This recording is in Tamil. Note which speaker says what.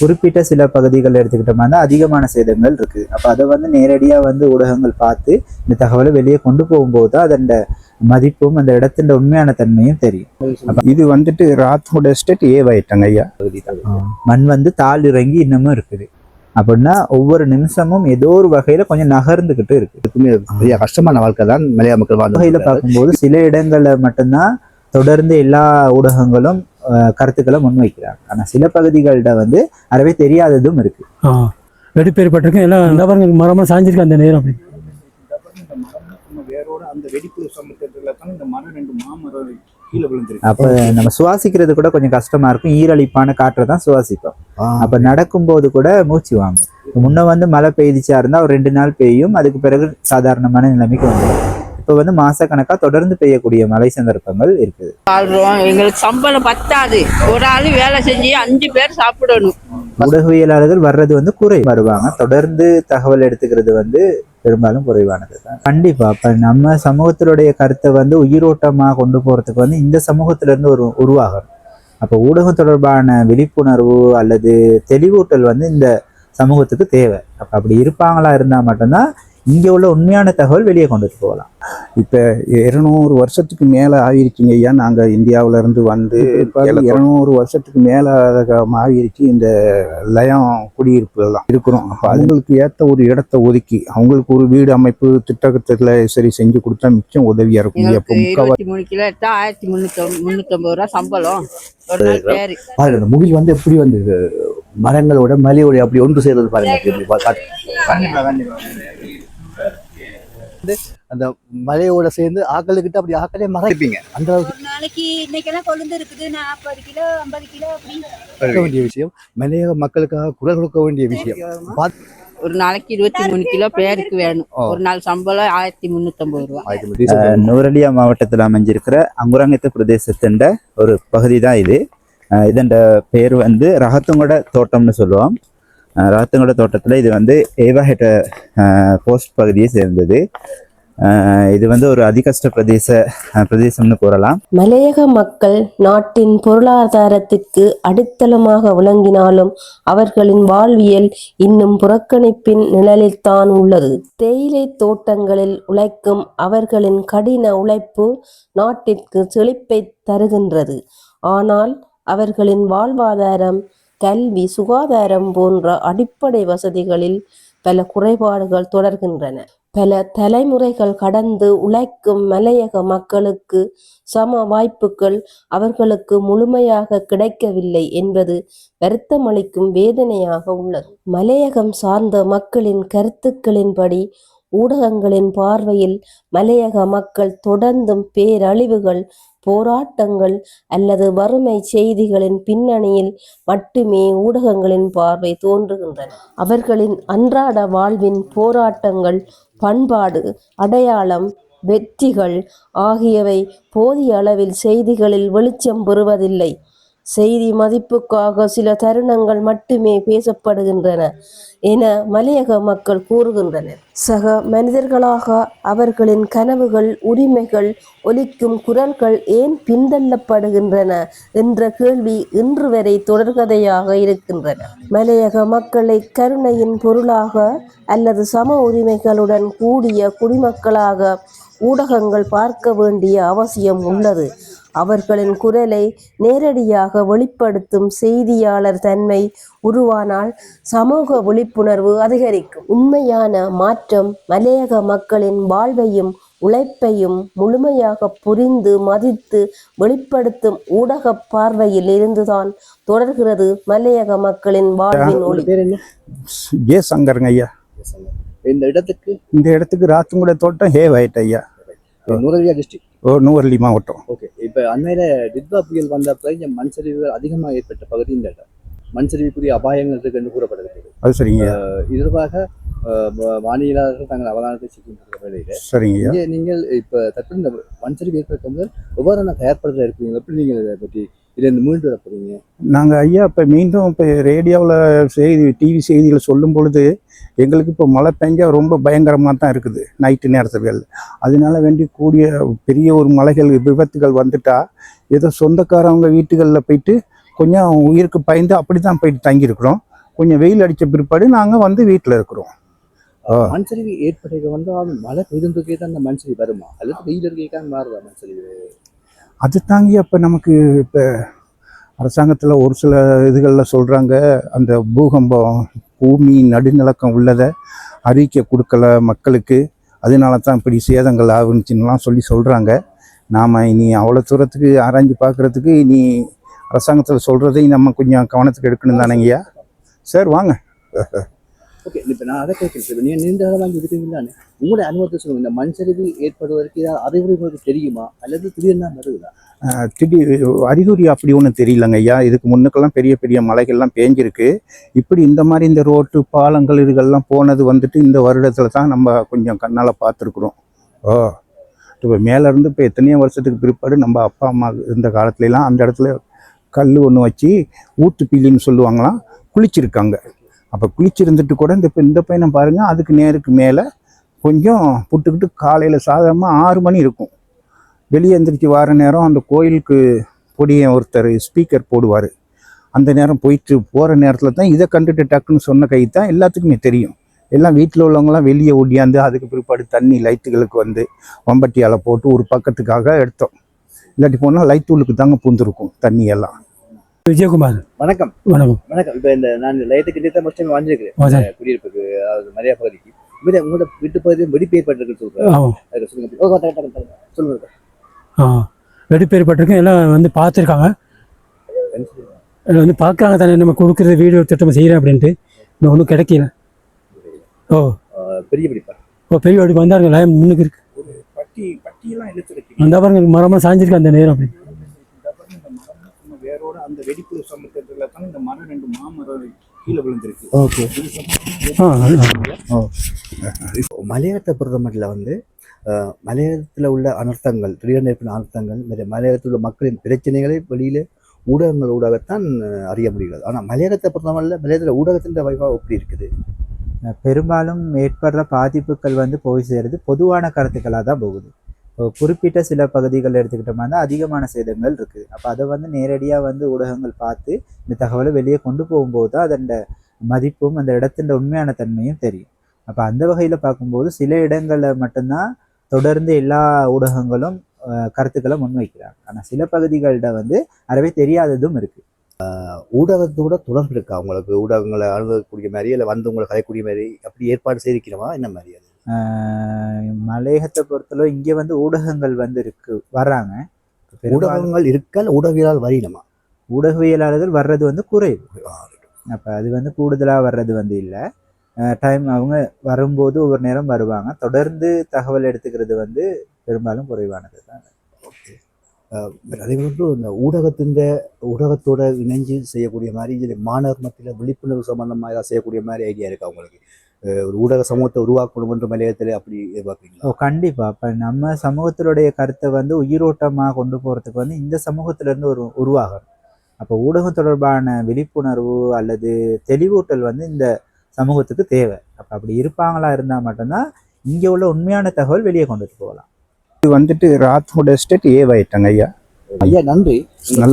Speaker 1: குறிப்பிட்ட சில பகுதிகள் எடுத்துக்கிட்டோம்னா அதிகமான சேதங்கள் இருக்கு. அப்ப அதை வந்து நேரடியா வந்து ஊடகங்கள் பார்த்து இந்த தகவலை வெளியே கொண்டு போகும்போது தான் அதன் மதிப்பும் அந்த இடத்தின் உண்மையான தன்மையும் தெரியும்.
Speaker 2: இது வந்துட்டு ராத்தோட எஸ்டேட் ஏவாயிட்டாங்க ஐயா.
Speaker 1: மண் வந்து தாழ் இறங்கி இன்னமும் இருக்குது. அப்படின்னா ஒவ்வொரு நிமிஷமும் ஏதோ ஒரு வகையில கொஞ்சம் நகர்ந்துகிட்டு இருக்கு.
Speaker 3: கஷ்டமான வாழ்க்கை தான். மலையாள மக்கள்
Speaker 1: வகையில பார்க்கும்போது சில இடங்கள்ல மட்டும்தான் தொடர்ந்து எல்லா ஊடகங்களும் கருத்துக்களை முன்வைக்கிறாங்க. ஆனா சில பகுதிகள்கிட்ட வந்து அறவே தெரியாததும் இருக்கு.
Speaker 4: ஆ. வெடிப்பேற்பட்டிருக்கேன் எல்லாம் நபர்கள் மரமாக சாஞ்சிருக்கு அந்த நேரம் அப்படி.
Speaker 2: வேரோட அந்த வெடிப்பு சமூகத்துல தான் இந்த மரம் ரெண்டு மாமரம் கீழே விழுந்திருக்கு
Speaker 1: அப்ப நம்ம சுவாசிக்கிறது கூட கொஞ்சம் கஷ்டமா இருக்கும். ஈரழிப்பான காற்றை தான் சுவாசிப்போம். அப்ப நடக்கும்போது கூட மூச்சு வாங்கும். முன்ன வந்து மழை பெய்துச்சா இருந்தா ஒரு ரெண்டு நாள் பெய்யும். அதுக்கு பிறகு சாதாரணமான நிலைமைக்கு வந்துடும் இப்ப வந்து மாசக்கணக்கா தொடர்ந்து பெய்யக்கூடிய மழை சந்தர்ப்பங்கள் இருக்குது.
Speaker 5: எங்களுக்கு சம்பளம் பத்தாது. ஒரு ஆள் வேலை செஞ்சு அஞ்சு பேர் சாப்பிடணும்.
Speaker 1: ஊடகவியலாளர்கள் வர்றது வந்து குறை வருவாங்க. தொடர்ந்து தகவல் எடுத்துக்கிறது வந்து பெரும்பாலும் குறைவானது தான். கண்டிப்பா அப்ப நம்ம சமூகத்தினுடைய கருத்தை வந்து உயிரோட்டமா கொண்டு போறதுக்கு வந்து இந்த சமூகத்துல இருந்து ஒரு உருவாகணும். அப்ப ஊடகம் தொடர்பான விழிப்புணர்வு அல்லது தெளிவூட்டல் வந்து இந்த சமூகத்துக்கு தேவை. அப்ப அப்படி இருப்பாங்களா இருந்தா மட்டும்தான் இங்க உள்ள உண்மையான தகவல் வெளியே கொண்டுட்டு போகலாம்.
Speaker 2: இப்ப இருநூறு வருஷத்துக்கு மேல ஆகிருச்சுங்க ஐயா. நாங்க இந்தியாவுல இருந்து வந்து இருநூறு வருஷத்துக்கு மேல ஆகிருச்சு இந்த லயம் குடியிருப்பு எல்லாம் இருக்கிறோம். அப்ப அவங்களுக்கு ஏத்த ஒரு இடத்த ஒதுக்கி அவங்களுக்கு ஒரு வீடு அமைப்பு திட்டத்துல சரி செஞ்சு கொடுத்தா மிச்சம் உதவியா இருக்கும். முக்காவா
Speaker 5: இருபத்தி மூணு கிலோ எடுத்தா ஆயிரத்தி முந்நூத்தி முந்நூத்தம்பது ரூபா சம்பளம்.
Speaker 3: பாருங்க முகில் வந்து எப்படி வந்து மரங்களோட மலையோட அப்படி ஒன்று சேர்றது பாருங்க. காட்டு. அந்த மலையோட சேர்ந்து ஆக்களுக்கிட்ட அப்படி ஆக்களே மறைப்பீங்க அந்த அளவுக்கு
Speaker 6: ஒரு நாளைக்கு இன்னைக்கெல்லாம் கொழுந்து இருக்குது. நாற்பது கிலோ ஐம்பது கிலோ
Speaker 3: இருக்க வேண்டிய விஷயம் மலையக மக்களுக்காக குரல் கொடுக்க வேண்டிய விஷயம்.
Speaker 5: ஒரு நாளைக்கு இருபத்தி மூணு கிலோ பேருக்கு வேணும். ஒரு நாள் சம்பளம் ஆயிரத்தி முந்நூத்தம்பது ரூபா.
Speaker 1: அஹ் நூரலியா மாவட்டத்தில் அமைஞ்சிருக்கிற அங்குரங்கத்து பிரதேசத்தின் ஒரு பகுதி தான் இது. அஹ் இதன் பேர் வந்து ரகத்துங்கோட தோட்டம்னு சொல்லுவோம். அஹ் தோட்டத்தில் இது வந்து ஏவாஹெட்ட போஸ்ட் பகுதியை சேர்ந்தது. இது வந்து ஒரு அதிகஷ்ட பிரதேச பிரதேசம்னு கூறலாம்.
Speaker 7: மலையக மக்கள் நாட்டின் பொருளாதாரத்திற்கு அடித்தளமாக விளங்கினாலும் அவர்களின் வாழ்வியல் இன்னும் புறக்கணிப்பின் நிழலில்தான் உள்ளது. தேயிலை தோட்டங்களில் உழைக்கும் அவர்களின் கடின உழைப்பு நாட்டிற்கு செழிப்பை தருகின்றது. ஆனால் அவர்களின் வாழ்வாதாரம் கல்வி சுகாதாரம் போன்ற அடிப்படை வசதிகளில் பல குறைபாடுகள் தொடர்கின்றன. பல தலைமுறைகள் கடந்து உழைக்கும் மலையக மக்களுக்கு சம வாய்ப்புகள் அவர்களுக்கு முழுமையாக கிடைக்கவில்லை என்பது வருத்தமளிக்கும் வேதனையாக உள்ளது. மலையகம் சார்ந்த மக்களின் கருத்துக்களின்படி ஊடகங்களின் பார்வையில் மலையக மக்கள் தொடர்ந்தும் பேரழிவுகள் போராட்டங்கள் அல்லது வறுமை செய்திகளின் பின்னணியில் மட்டுமே ஊடகங்களின் பார்வை தோன்றுகின்றன. அவர்களின் அன்றாட வாழ்வின் போராட்டங்கள் பண்பாடு அடையாளம் வெற்றிகள் ஆகியவை போதிய அளவில் செய்திகளில் வெளிச்சம் பெறுவதில்லை. செய்தி மதிப்புக்காக சில தருணங்கள் மட்டுமே பேசப்படுகின்றன என மலையக மக்கள் கூறுகின்றனர். சக மனிதர்களாக அவர்களின் கனவுகள் உரிமைகள் ஒலிக்கும் குரல்கள் ஏன் பின்தள்ளப்படுகின்றன என்ற கேள்வி இன்று வரை தொடர்கதையாக இருக்கின்றன. மலையக மக்களை கருணையின் பொருளாக அல்லது சம உரிமைகளுடன் கூடிய குடிமக்களாக ஊடகங்கள் பார்க்க வேண்டிய அவசியம் உள்ளது. அவர்களின் குரலை நேரடியாக வெளிப்படுத்தும் செய்தியாளர் தன்மை உருவானால் சமூக விழிப்புணர்வு அதிகரிக்கும். உண்மையான மாற்றம் மலையக மக்களின் வாழ்வையும் உழைப்பையும் முழுமையாக புரிந்து மதித்து வெளிப்படுத்தும் ஊடக பார்வையில் இருந்துதான் தொடர்கிறது மலையக மக்களின் வாழ்வின் ஒளி.
Speaker 2: ஜே சங்கருங்க ஐயா.
Speaker 3: இந்த இடத்துக்கு
Speaker 2: இந்த இடத்துக்கு ராத்தங்குட தோட்டம் ஹேவாயிட்ட ஐயா.
Speaker 3: நூறலியா டிஸ்ட்ரிக்ட்
Speaker 2: நூவரலி மாவட்டம்.
Speaker 3: ஓகே. இப்போ அண்மையில டிட்வா புயல் வந்தப்ப இங்க மண் சரிவுகள் அதிகமாக ஏற்பட்ட பகுதி இந்த இடம். மண் சரிவுக்குரிய அபாயங்கள் இருக்கு என்று கூறப்படுகிறது.
Speaker 2: அது சரிங்க. ஐயா
Speaker 3: இது தொடர்பாக அஹ், வா- வானியலாளர்கள் தங்கள் அவதானத்தை செய்கின்ற வேளையில
Speaker 2: சரிங்க.
Speaker 3: நீங்கள் இப்ப தற்போது இந்த மண் சரிவு ஏற்படுத்தும் போது எவ்வாறான தயார்படுத்த இருக்கீங்க எப்படி நீங்கள் இதை பற்றி இதுல இருந்து மீண்டு வர
Speaker 2: நாங்கள் ஐயா இப்போ மீண்டும் இப்போ ரேடியோவில் செய்தி டிவி செய்திகள் சொல்லும் பொழுது எங்களுக்கு இப்போ மழை பெஞ்சா ரொம்ப பயங்கரமாக தான் இருக்குது நைட்டு நேரத்துகள். அதனால வேண்டி கூடிய பெரிய ஒரு மலைகள் விபத்துகள் வந்துட்டா ஏதோ சொந்தக்காரவங்க வீட்டுகளில் போயிட்டு கொஞ்சம் உயிருக்கு பயந்து அப்படி தான் போயிட்டு தங்கியிருக்கிறோம். கொஞ்சம் வெயில் அடித்த பிற்பாடு நாங்கள் வந்து வீட்டில் இருக்கிறோம். ஆ.
Speaker 3: மண் சரிவு ஏற்படுக வந்து மழை பெய்துன்றதுக்கே தான் அந்த மண் சரிவு வருமா? அல்லது வெயில் இருக்கே மாறுதா மண் சரிவு
Speaker 2: அது தாங்கி அப்போ நமக்கு இப்போ அரசாங்கத்தில் ஒரு சில இதுகளில் சொல்கிறாங்க அந்த பூகம்பம் பூமி நடுநிலக்கம் உள்ளதை அறிவிக்க கொடுக்கல மக்களுக்கு. அதனால தான் இப்படி சேதங்கள் ஆகுனுச்சுன்னெலாம் சொல்லி சொல்கிறாங்க நாம் இனி அவ்வளோ தூரத்துக்கு ஆராய்ஞ்சு பார்க்குறதுக்கு இனி அரசாங்கத்தில் சொல்கிறதையும் நம்ம கொஞ்சம் கவனத்துக்கு எடுக்கணும் தானேங்கய்யா? சார் வாங்க.
Speaker 3: ஓகே இப்போ நான் அதை கேட்குறேன். நீங்கள் நீண்ட காலமாக இருக்கீங்களானே உங்களுடைய அனுபவத்தை சொல்லுங்க. இந்த மண் சரிவு ஏற்படுவதற்கு ஏதாவது அறிகுறி உங்களுக்கு தெரியுமா? அல்லது திடீர்னு வருதா
Speaker 2: திடீர் அறிகுறி அப்படி ஒன்றும் தெரியலங்க ஐயா. இதுக்கு முன்னுக்கெல்லாம் பெரிய பெரிய மலைகள்லாம் பேஞ்சிருக்கு. இப்படி இந்த மாதிரி இந்த ரோட்டு பாலங்கள் இதுகள்லாம் போனது வந்துட்டு இந்த வருடத்தில் தான் நம்ம கொஞ்சம் கண்ணால் பார்த்துருக்குறோம். ஓ இப்போ மேலேருந்து இப்போ எத்தனையோ வருஷத்துக்கு பிற்பாடு நம்ம அப்பா அம்மா இருந்த காலத்துலலாம் அந்த இடத்துல கல் ஒன்று வச்சு ஊத்து பில்லின்னு சொல்லுவாங்களாம். குளிச்சிருக்காங்க. அப்போ குளிச்சிருந்துட்டு கூட இந்த இப்போ இந்த பையனை பாருங்கள் அதுக்கு நேருக்கு மேலே கொஞ்சம் புட்டுக்கிட்டு காலையில் சாதாரணமாக ஆறு மணி இருக்கும். வெளியே எந்திரிச்சு வர நேரம் அந்த கோயிலுக்கு பொடியை ஒருத்தர் ஸ்பீக்கர் போடுவார். அந்த நேரம் போயிட்டு போகிற நேரத்தில் தான் இதை கண்டுட்டு டக்குன்னு சொன்ன கை தான் எல்லாத்துக்குமே தெரியும். எல்லாம் வீட்டில் உள்ளவங்களாம் வெளியே ஓடியாந்து அதுக்கு பிற்பாடு தண்ணி லைட்டுகளுக்கு வந்து வம்பட்டியால் போட்டு ஒரு பக்கத்துக்காக எடுத்தோம். இல்லாட்டி போனால் லைத்தூளுக்கு தாங்க பூந்துருக்கும் தண்ணியெல்லாம்.
Speaker 4: விஜயகுமார்.
Speaker 3: வணக்கம்.
Speaker 4: வணக்கம்.
Speaker 3: வணக்கம். இப்போ இந்த நான் லைட்டுக்கு நேற்று ஃபஸ்ட் டைம்
Speaker 4: சரி.
Speaker 3: குடியிருப்புக்கு அதாவது மரியா பகுதிக்கு. மீது உங்களோட வீட்டு பகுதியில் வெடிப்பு ஏற்பட்டிருக்குன்னு அதை சொல்லுங்க. ஓ, டக்கு, டக்கு, டக்கு. சொல்லுங்க.
Speaker 4: ஆ வெடிப்பேற்பட்டிருக்கு எல்லாம் வந்து பார்த்துருக்காங்க. வந்து பார்க்குறாங்க தானே. நம்ம கொடுக்குறது வீடியோ திட்டம் செய்கிறேன் அப்படின்ட்டு. இன்னும் ஒன்றும் கிடைக்கல. ஓ.
Speaker 3: பெரிய வெடிப்பா?
Speaker 4: ஓ பெரிய வெடிப்பு வந்தாருங்க லைன் முன்னுக்கு இருக்கு.
Speaker 2: பட்டி பட்டியெல்லாம்
Speaker 4: அந்த பாருங்க மரமாக சாஞ்சிருக்கு அந்த நேரம் அப்படி.
Speaker 2: வேரோட அந்த வெடிப்பு சமூகத்தில் தான் இந்த மரம் ரெண்டு மாமரம் கீழே விழுந்திருக்கு.
Speaker 3: ஓகே. மலையாளத்தை பொறுத்த மட்டும் வந்து மலையாளத்தில் உள்ள அனர்த்தங்கள் திடீரென ஏற்படும் அனர்த்தங்கள் மலையாளத்தில் உள்ள மக்களின் பிரச்சனைகளை வெளியில் ஊடகங்கள் ஊடாகத்தான் அறிய முடிகிறது. ஆனால் மலையாளத்தை பொறுத்தமல்ல மலையாளத்தில் ஊடகத்தின் வைபவம் எப்படி இருக்குது?
Speaker 1: பெரும்பாலும் ஏற்படுற பாதிப்புகள் வந்து போய் சேருது. பொதுவான கருத்துக்களாக தான் போகுது. குறிப்பிட்ட சில பகுதிகள் எடுத்துக்கிட்டோம்னா தான் அதிகமான சேதங்கள் இருக்குது அப்போ அதை வந்து நேரடியாக வந்து ஊடகங்கள் பார்த்து இந்த தகவலை வெளியே கொண்டு போகும்போது தான் அதன் மதிப்பும் அந்த இடத்தின் உண்மையான தன்மையும் தெரியும். அப்போ அந்த வகையில் பார்க்கும்போது சில இடங்களில் மட்டும்தான் தொடர்ந்து எல்லா ஊடகங்களும் கருத்துக்களை முன்வைக்கிறாங்க. ஆனால் சில பகுதிகளில் வந்து அறவே தெரியாததும் இருக்குது
Speaker 3: ஊடகத்தோட தொடர்பு இருக்கா? அவங்களுக்கு ஊடகங்களை அணுகக்கூடிய மாதிரி இல்லை வந்து உங்களை கலைக்கூடிய மாதிரி அப்படி ஏற்பாடு செய்திருக்கிறோமா என்ன மாதிரி அது?
Speaker 1: மலையகத்தை பொறுத்தளவு இங்கே வந்து ஊடகங்கள் வந்து இருக்கு வர்றாங்க.
Speaker 3: ஊடகங்கள் இருக்கால் ஊடகவியலால் வரையணுமா
Speaker 1: ஊடகவியலாளர்கள் வர்றது வந்து குறைவு. அப்போ அது வந்து கூடுதலாக வர்றது வந்து இல்லை. டைம் அவங்க வரும்போது ஒவ்வொரு நேரம் வருவாங்க. தொடர்ந்து தகவல் எடுத்துக்கிறது வந்து பெரும்பாலும் குறைவானது தான்.
Speaker 3: அதே போன்று இந்த ஊடகத்தின் ஊடகத்தோட இணைஞ்சு செய்யக்கூடிய மாதிரி இதுல மாணவர் மத்தியில் விழிப்புணர்வு சம்பந்தமாக ஏதாவது செய்யக்கூடிய மாதிரி ஐடியா இருக்கா உங்களுக்கு? அஹ் ஒரு ஊடக சமூகத்தை உருவாக்கணும் என்ற மலையத்தில் அப்படி எதிர்பார்க்குறீங்களா?
Speaker 1: ஓ கண்டிப்பாக இப்போ நம்ம சமூகத்தினுடைய கருத்தை வந்து உயிரோட்டமாக கொண்டு போகிறதுக்கு வந்து இந்த சமூகத்திலேருந்து ஒரு உருவாகணும். அப்போ ஊடகம் தொடர்பான விழிப்புணர்வு அல்லது தெளிவூட்டல் வந்து இந்த சமூகத்துக்கு தேவை. அப்போ அப்படி இருப்பாங்களா இருந்தால் மட்டும்தான் இங்கே உள்ள உண்மையான தகவல் வெளியே கொண்டுட்டு போகலாம்.
Speaker 2: இது வந்துட்டு ராத்தோட எஸ்டேட் ஏவாயிட்டாங்க ஐயா.
Speaker 3: ஐயா நன்றி.
Speaker 2: நல்ல